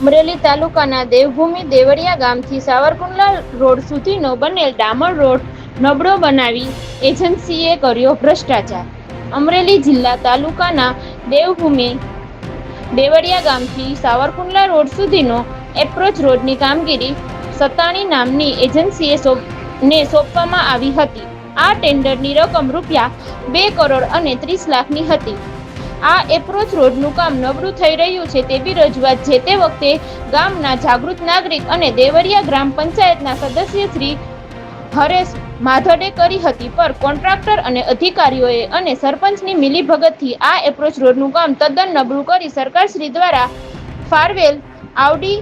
અમરેલી તાલુકાના દેવભૂમિ દેવળિયા ગામથી સાવરકુંડલા રોડ સુધીનો બનેલ ડામર રોડ નબળો બનાવી એજન્સીએ કર્યો ભ્રષ્ટાચાર. અમરેલી જિલ્લા તાલુકાના દેવભૂમિ દેવળિયા ગામથી સાવરકુંડલા રોડ સુધીનો એપ્રોચ રોડની કામગીરી સત્તાણી નામની એજન્સીએ ને સોંપવામાં આવી હતી. આ ટેન્ડરની રકમ રૂપિયા બે કરોડ અને ત્રીસ લાખની હતી. આ એપ્રોચ રોડનું કામ નબળું થઈ રહ્યું છે તેવી રજૂઆત જે તે વખતે ગામના જાગૃત નાગરિક અને દેવરિયા ગ્રામ પંચાયતના સદસ્ય શ્રી હરેશ માધડે કરી હતી. પર કોન્ટ્રાક્ટર અને અધિકારીઓએ અને સરપંચની મિલીભગતથી આ એપ્રોચ રોડનું કામ તદ્દન નબળું કરી સરકારશ્રી દ્વારા ફાળવેલ આવડી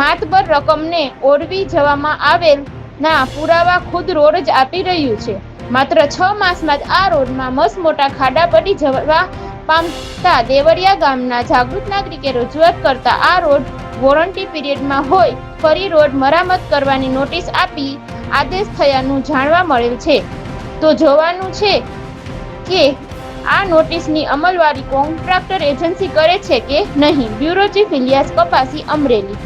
માતબર રકમને ઓરવી જવામાં આવેલ ના પુરાવા ખુદ રોડ જ આપી રહ્યું છે. માત્ર છ માસમાં જ આ રોડમાં મસ મોટા ખાડા પડી જવા પામતા દેવરિયા ગામના જાગૃત નાગરિકે રજૂઆત કરતા આ રોડ વોરંટી પીરિયડમાં હોય, ફરી રોડ મરામત કરવાની નોટિસ આપી આદેશ થયાનું જાણવા મળેલ છે. તો જોવાનું છે કે આ નોટિસની અમલવારી કોન્ટ્રાક્ટર એજન્સી કરે છે કે નહીં? Bureau chief Iliyas Kapasi Amreli.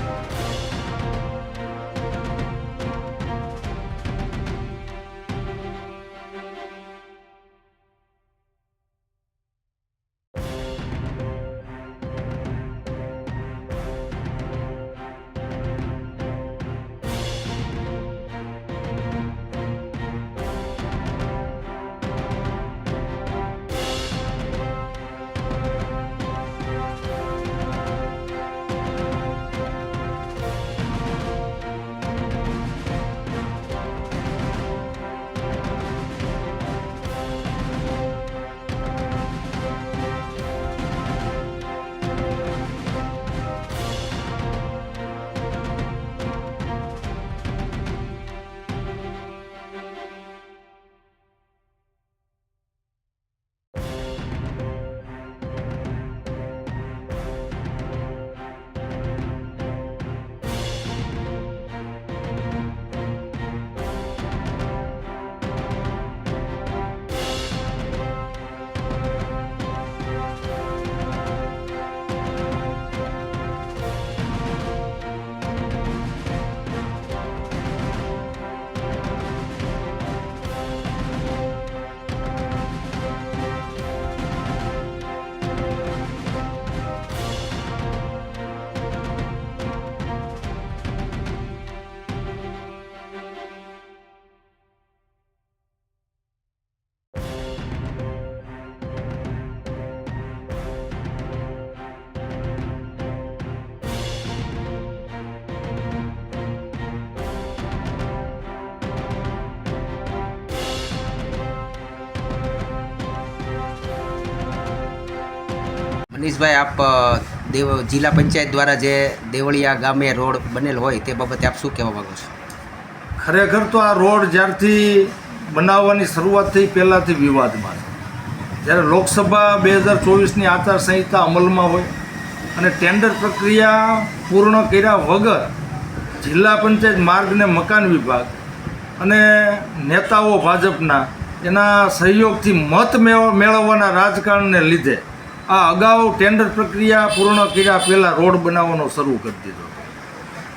મનીષભાઈ આપ દેવ, જિલ્લા પંચાયત દ્વારા જે દેવળિયા ગામે રોડ બનેલ હોય તે બાબતે આપ શું કહેવા માગો છો? ખરેખર તો આ રોડ જ્યારથી બનાવવાની શરૂઆત થઈ પહેલાંથી વિવાદમાં જ્યારે લોકસભા બે હજાર ચોવીસની આચારસંહિતા અમલમાં હોય અને ટેન્ડર પ્રક્રિયા પૂર્ણ કર્યા વગર જિલ્લા પંચાયત માર્ગને મકાન વિભાગ અને નેતાઓ ભાજપના એના સહયોગથી મત મેળ- મેળવવાના રાજકારણને લીધે આ અગાઉ ટેન્ડર પ્રક્રિયા પૂર્ણ કર્યા પહેલાં રોડ બનાવવાનો શરૂ કરી દીધો.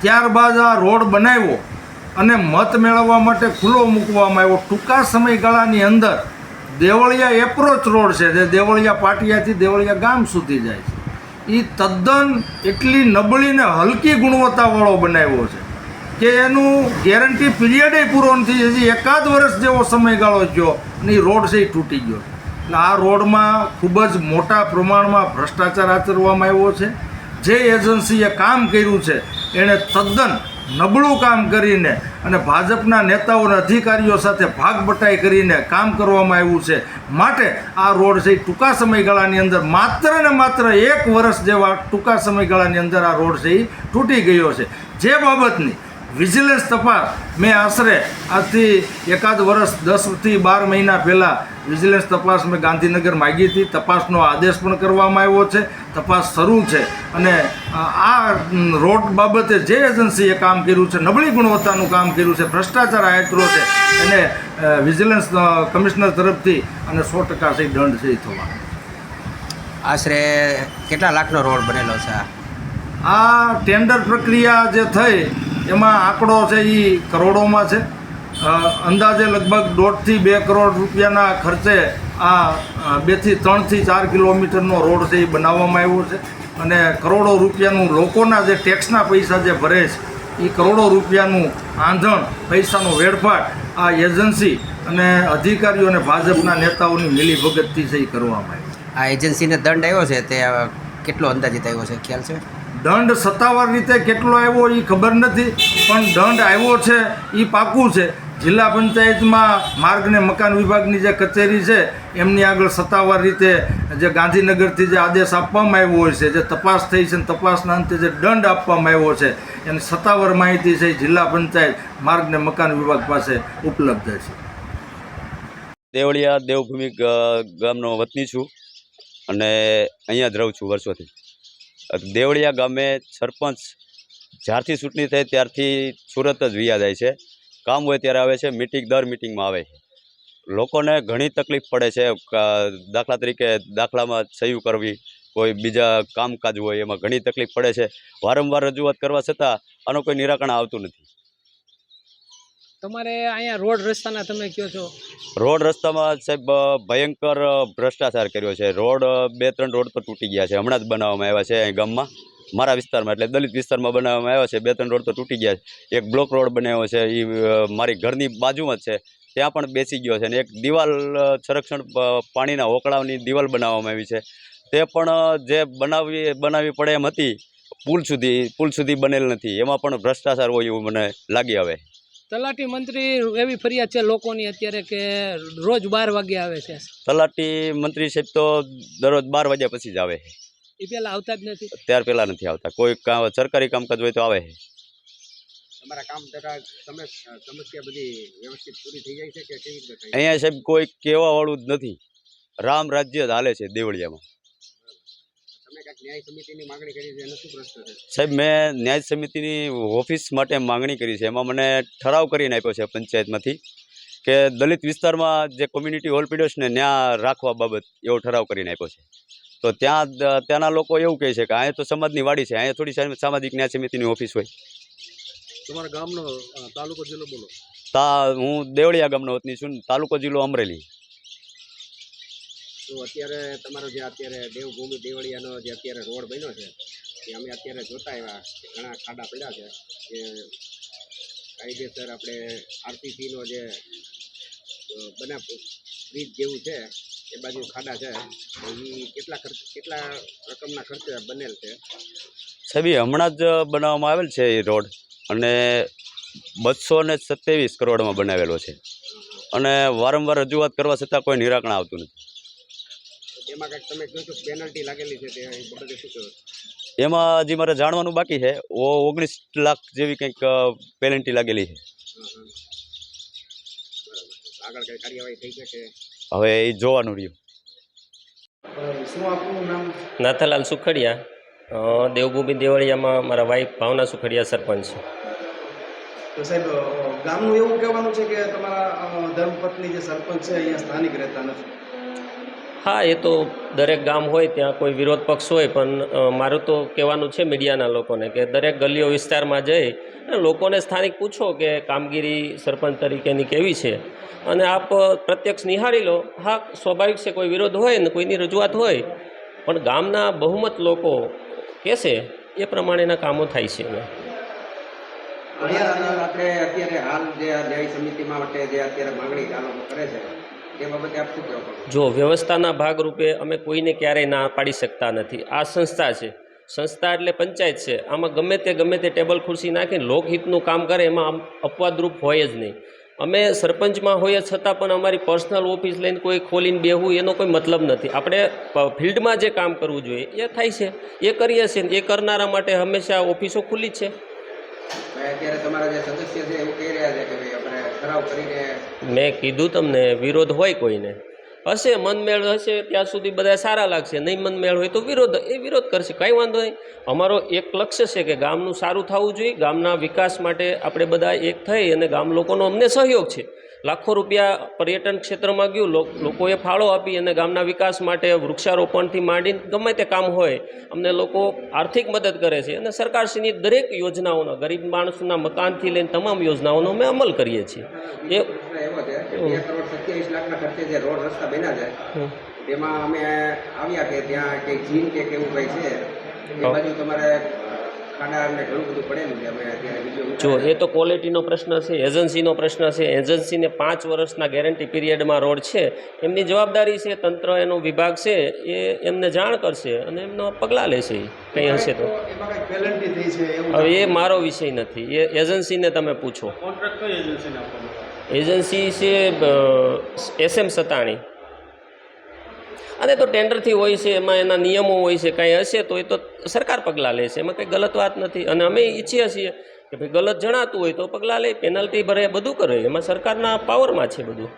ત્યારબાદ આ રોડ બનાવ્યો અને મત મેળવવા માટે ખુલ્લો મૂકવામાં આવ્યો. ટૂંકા સમયગાળાની અંદર દેવળિયા એપ્રોચ રોડ છે, જે દેવળિયા પાટિયાથી દેવળિયા ગામ સુધી જાય છે. એ તદ્દન એટલી નબળી ને હલકી ગુણવત્તાવાળો બનાવ્યો છે કે એનું ગેરંટી પીરિયડે પૂરો નથી હજી એકાદ વર્ષ જેવો સમયગાળો ગયો અને એ રોડ છે એ તૂટી ગયો આ રોડમાં ખૂબ જ મોટા પ્રમાણમાં ભ્રષ્ટાચાર આચરવામાં આવ્યો છે. જે એજન્સીએ કામ કર્યું છે, એણે તદ્દન નબળું કામ કરીને અને ભાજપના નેતાઓ અધિકારીઓ સાથે ભાગ બટાઈ કરીને કામ કરવામાં આવ્યું છે. માટે આ રોડ છે ટૂંકા સમયગાળાની અંદર માત્ર ને માત્ર એક વર્ષ જેવા ટૂંકા સમયગાળાની અંદર આ રોડ છે એ તૂટી ગયો છે. જે બાબતની વિજિલન્સ તપાસ. મેં આશરે આજથી એકાદ વર્ષ દસથી બાર મહિના પહેલાં વિજિલન્સ તપાસ મેં ગાંધીનગર માગી હતી. તપાસનો આદેશ પણ કરવામાં આવ્યો છે. તપાસ શરૂ છે. અને આ રોડ બાબતે જે એજન્સીએ કામ કર્યું છે નબળી ગુણવત્તાનું કામ કર્યું છે ભ્રષ્ટાચાર આયત્રો છે એને વિજિલન્સ કમિશનર તરફથી અને સો ટકા સહી દંડ છે થવા આશરે કેટલા લાખનો રોડ બનેલો છે આ ટેન્ડર પ્રક્રિયા જે થઈ એમાં આંકડો છે એ કરોડોમાં છે. અંદાજે લગભગ દોઢથી બે કરોડ રૂપિયાના ખર્ચે આ બેથી ત્રણથી ચાર કિલોમીટરનો રોડ છે એ બનાવવામાં આવ્યો છે. અને કરોડો રૂપિયાનું લોકોના જે ટેક્સના પૈસા જે ભરે છે એ કરોડો રૂપિયાનું આંધણ, પૈસાનો વેડફાટ આ એજન્સી અને અધિકારીઓ અને ભાજપના નેતાઓની મિલીભગતથી છે એ કરવામાં આવ્યો આ એજન્સીને દંડ આવ્યો છે તે કેટલો અંદાજિત આવ્યો છે? ખ્યાલ છે? દંડ સત્તાવાર રીતે કેટલો આવ્યો એ ખબર નથી, પણ દંડ આવ્યો છે એ પાકું છે. જિલ્લા પંચાયતમાં માર્ગ ને મકાન વિભાગની જે કચેરી છે, એમની આગળ સત્તાવાર રીતે જે ગાંધીનગરથી જે આદેશ આપવામાં આવ્યો હોય છે, જે તપાસ થઈ છે તપાસના અંતે જે દંડ આપવામાં આવ્યો છે, એની સત્તાવાર માહિતી છે જિલ્લા પંચાયત માર્ગ ને મકાન વિભાગ પાસે ઉપલબ્ધ છે. દેવળિયા દેવભૂમિ ગામનો વતની છું અને અહીંયા જ રહું છું વર્ષોથી. દેવળિયા ગામે સરપંચ જ્યારથી ચૂંટણી થઈ ત્યારથી સુરત જ વિયા જાય છે. કામ હોય ત્યારે આવે છે મિટિંગ દર મિટિંગમાં આવે છે. લોકોને ઘણી તકલીફ પડે છે દાખલા તરીકે દાખલામાં સહયું કરવી, કોઈ બીજા કામકાજ હોય એમાં ઘણી તકલીફ પડે છે. વારંવાર રજૂઆત કરવા છતાં આનું કોઈ નિરાકરણ આવતું નથી. તમારે અહીંયા રોડ રસ્તાના તમે કયો છો? રોડ રસ્તામાં સાહેબ ભયંકર ભ્રષ્ટાચાર કર્યો છે. રોડ બે, ત્રણ રોડ તો તૂટી ગયા છે. હમણાં જ બનાવવામાં આવ્યા છે અહીં ગામમાં. મારા વિસ્તારમાં એટલે દલિત વિસ્તારમાં બનાવવામાં આવ્યા છે. બે, ત્રણ રોડ તો તૂટી ગયા છે. એક બ્લોક રોડ બનાવ્યો છે. એ મારી ઘરની બાજુમાં જ છે. ત્યાં પણ બેસી ગયો છે અને એક દિવાલ સંરક્ષણ પાણીના હોકળાની દિવાલ બનાવવામાં આવી છે. તે પણ જે બનાવવી બનાવવી પડે એમ હતી, પુલ સુધી પુલ સુધી બનેલ નથી. એમાં પણ ભ્રષ્ટાચાર હોય એવું મને લાગી આવે તલાટી મંત્રી એવી ફરિયાદ છે લોકોની અત્યારે કે રોજ બાર વાગે આવે છે. તલાટી મંત્રી સાહેબ તો દરરોજ બાર વાગ્યા પછી જ આવે છે. એ પહેલા આવતા જ નથી? ત્યાર પહેલાં નથી આવતા. કોઈ કામ સરકારી કામકાજ હોય તો આવે છે. તમારા કામ તથા તમે સમસ્યા બધી વ્યવસ્થિત પૂરી થઈ જાય છે કે કેવી રીતે અહીંયા સાહેબ કોઈ કહેવાવાળું જ નથી. રામ રાજ્ય જ હાલે છે દેવળિયામાં તમે કાંઈક ન્યાય સમિતિની માંગણી કરી છે એનો શું પ્રશ્ન છે સાહેબ મેં ન્યાય સમિતિની ઓફિસ માટે માંગણી કરી છે. એમાં મને ઠરાવ કરીને આપ્યો છે પંચાયતમાંથી કે દલિત વિસ્તારમાં જે કોમ્યુનિટી હોલ પીડ્યો છે ને ત્યાં રાખવા બાબત એવો ઠરાવ કરીને આપ્યો છે. તો ત્યાં ત્યાંના લોકો એવું કહે છે કે અહીંયા તો સમાજની વાડી છે અહીંયા થોડી સામ- સામાજિક ન્યાય સમિતિની ઓફિસ હોય. તમારા ગામનો તાલુકો જિલ્લો બોલો. તા હું દેવળિયા ગામનો વતની છું તાલુકો જિલ્લો અમરેલી. તો અત્યારે તમારો જે અત્યારે દેવભૂમિ દેવળિયાનો જે અત્યારે રોડ બન્યો છે એ અમે અત્યારે જોતા આવ્યા ઘણા ખાડા પડ્યા છે જે કાયદેસર આપણે આરસીસીનો જે બના બ્રિજ જેવું છે એ બાજુ ખાડા છે એ કેટલા ખર્ચ કેટલા રકમના ખર્ચે બનેલ છે? સાહેબ હમણાં જ બનાવવામાં આવેલ છે એ રોડ અને બસો ને સત્યાવીસ કરોડમાં બનાવેલો છે. અને વારંવાર રજૂઆત કરવા છતાં કોઈ નિરાકરણ આવતું નથી. તેમાં કંઈક તમે કહો છો? પેનલ્ટી લાગેલી છે તે બાબતે શું કહો એમાં હજી મારે જાણવાનું બાકી છે. ઓ ઓગણીસ લાખ જેવી કંઈક પેનલ્ટી લાગેલી છે. આગળ કઈ કાર્યવાહી થઈ શકે? હવે એ જોવાનું રહ્યું. શું આપનું નામ? નાથાલાલ સુખડિયા. દેવભૂમિ દેવળિયામાં મારા વાઈફ ભાવના સુખડિયા સરપંચ છે. તો સાહેબ ગામનું એવું કહેવાનું છે કે તમારા ધર્મપત્ની જે સરપંચ છે અહીંયા સ્થાનિક રહેતા નથી. હા, એ તો દરેક ગામ હોય, ત્યાં કોઈ વિરોધ પક્ષ હોય, પણ મારું તો કહેવાનું છે મીડિયાના લોકોને કે દરેક ગલીઓ વિસ્તારમાં જઈ અને લોકોને સ્થાનિક પૂછો કે કામગીરી સરપંચ તરીકેની કેવી છે. અને આપ પ્રત્યક્ષ નિહાળી લો, હા, સ્વાભાવિક છે કોઈ વિરોધ હોય ને કોઈની રજૂઆત હોય, પણ ગામના બહુમત લોકો કહેશે એ પ્રમાણેના કામો થાય છે. આપણે અત્યારે હાલ જે સમિતિમાં જે અત્યારે માંગણી કરે છે જો વ્યવસ્થાના ભાગરૂપે અમે કોઈને ક્યારેય ના પાડી શકતા નથી. આ સંસ્થા છે. સંસ્થા એટલે પંચાયત છે. આમાં ગમે તે ગમે તે ટેબલ ખુરશી નાખીને લોકહિતનું કામ કરે એમાં અપવાદરૂપ હોય જ નહીં. અમે સરપંચમાં હોઈએ છતાં પણ અમારી પર્સનલ ઓફિસ લઈને કોઈ ખોલીને બેહવું એનો કોઈ મતલબ નથી. આપણે ફિલ્ડમાં જે કામ કરવું જોઈએ એ થાય છે. એ કરીએ છીએ ને એ કરનારા માટે હંમેશા ઓફિસો ખુલ્લી જ છે. અત્યારે તમારા જે સદસ્ય છે એવું કહી રહ્યા છે કે ભાઈ આપણે મેં કીધું તમને, વિરોધ હોય કોઈને. હશે, મનમેળ હશે, ત્યાં સુધી બધા સારા લાગશે. નહીં મનમેળ હોય તો વિરોધ, એ વિરોધ કરશે, કાંઈ વાંધો નહીં. અમારો એક લક્ષ્ય છે કે ગામનું સારું થવું જોઈએ. ગામના વિકાસ માટે આપણે બધા એક થઈ અને ગામ લોકોનો અમને સહયોગ છે. લાખો રૂપિયા પર્યટન ક્ષેત્રમાં ગયું. લોકોએ ફાળો આપી અને ગામના વિકાસ માટે વૃક્ષારોપણથી માંડીને ગમે તે કામ હોય અમને લોકો આર્થિક મદદ કરે છે અને સરકારશ્રીની દરેક યોજનાઓનો ગરીબ માણસના મકાનથી લઈને તમામ યોજનાઓનો અમે અમલ કરીએ છીએ. એ કે. તેમાં અમે આવ્યા કે ત્યાં કંઈક જીમ કે કેવું કંઈ છે એ બાજુ તમારે ખાડા ઘણું બધું પડેલું છે. અમે અત્યારે જો એ તો ક્વોલિટીનો પ્રશ્ન છે એજન્સીનો પ્રશ્ન છે. એજન્સીને પાંચ વર્ષના ગેરંટી પીરિયડમાં રોડ છે. એમની જવાબદારી છે તંત્ર એનો વિભાગ છે એ એમને જાણ કરશે અને એમનો પગલાં લેશે. એ કંઈ હશે તો. એમાં કંઈક પેનલ્ટી થઈ છે એવું હવે એ મારો વિષય નથી. એ એજન્સીને તમે પૂછો. એજન્સી છે એસ એમ સતાણી. અને તો ટેન્ડરથી હોય છે એમાં એના નિયમો હોય છે કાંઈ હશે તો એ તો સરકાર પગલાં લે છે એમાં કંઈ ગલત વાત નથી. અને અમે ઈચ્છીએ છીએ કે ભાઈ ગલત જણાતું હોય તો પગલાં લે પેનલ્ટી ભરે બધું કરે. એમાં સરકારના પાવરમાં છે બધું.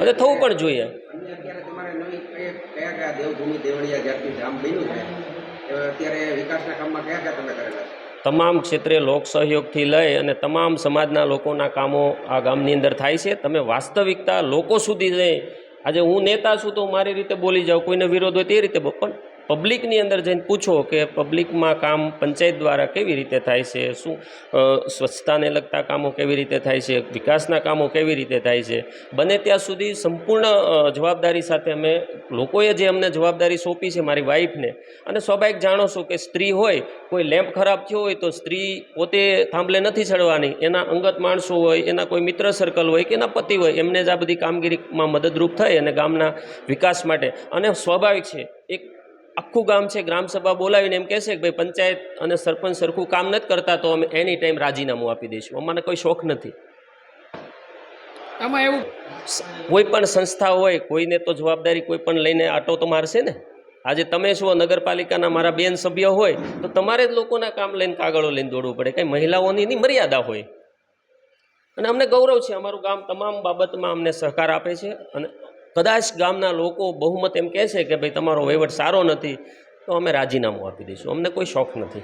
અને થવું પણ જોઈએ. તમામ ક્ષેત્રે લોક સહયોગથી લઈ અને તમામ સમાજના લોકોના કામો આ ગામની અંદર થાય છે. તમે વાસ્તવિકતા લોકો સુધી જઈ આજે હું નેતા છું તો મારી રીતે બોલી જાઉં, કોઈને વિરોધ હોય તે રીતે પણ પબ્લિકની અંદર જઈને પૂછો કે પબ્લિકમાં કામ પંચાયત દ્વારા કેવી રીતે થાય છે? શું સ્વચ્છતાને લગતા કામો કેવી રીતે થાય છે? વિકાસના કામો કેવી રીતે થાય છે? બને ત્યાં સુધી સંપૂર્ણ જવાબદારી સાથે અમે, લોકોએ જે અમને જવાબદારી સોંપી છે મારી વાઈફને, અને સ્વાભાવિક જાણો છો કે સ્ત્રી હોય, કોઈ લેમ્પ ખરાબ થયો હોય તો સ્ત્રી પોતે થાંભલે નથી ચડવાની. એના અંગત માણસો હોય, એના કોઈ મિત્ર સર્કલ હોય કે એના પતિ હોય, એમને જ આ બધી કામગીરીમાં મદદરૂપ થાય અને ગામના વિકાસ માટે. અને સ્વાભાવિક છે, એક આખું ગામ છે ગ્રામસભા બોલાવીને એમ કહેશે કે ભાઈ પંચાયત અને સરપંચ સરખું કામ નથી કરતા તો અમે એની ટાઈમ રાજીનામું આપી દઈશું. અમારે કોઈ શોખ નથી. આમાં એવું કોઈ પણ સંસ્થા હોય કોઈને તો જવાબદારી કોઈ પણ લઈને આટો તો મારશે ને? આજે તમે છો નગરપાલિકાના મારા બેન સભ્ય હોય તો તમારે જ લોકોના કામ લઈને કાગળો લઈને દોડવું પડે. કંઈ મહિલાઓની મર્યાદા હોય. અને અમને ગૌરવ છે અમારું ગામ તમામ બાબતમાં અમને સહકાર આપે છે અને કદાચ ગામના લોકો બહુમત એમ કહે છે કે ભાઈ તમારો વહીવટ સારો નથી, તો અમે રાજીનામું આપી દઈશું. અમને કોઈ શોખ નથી.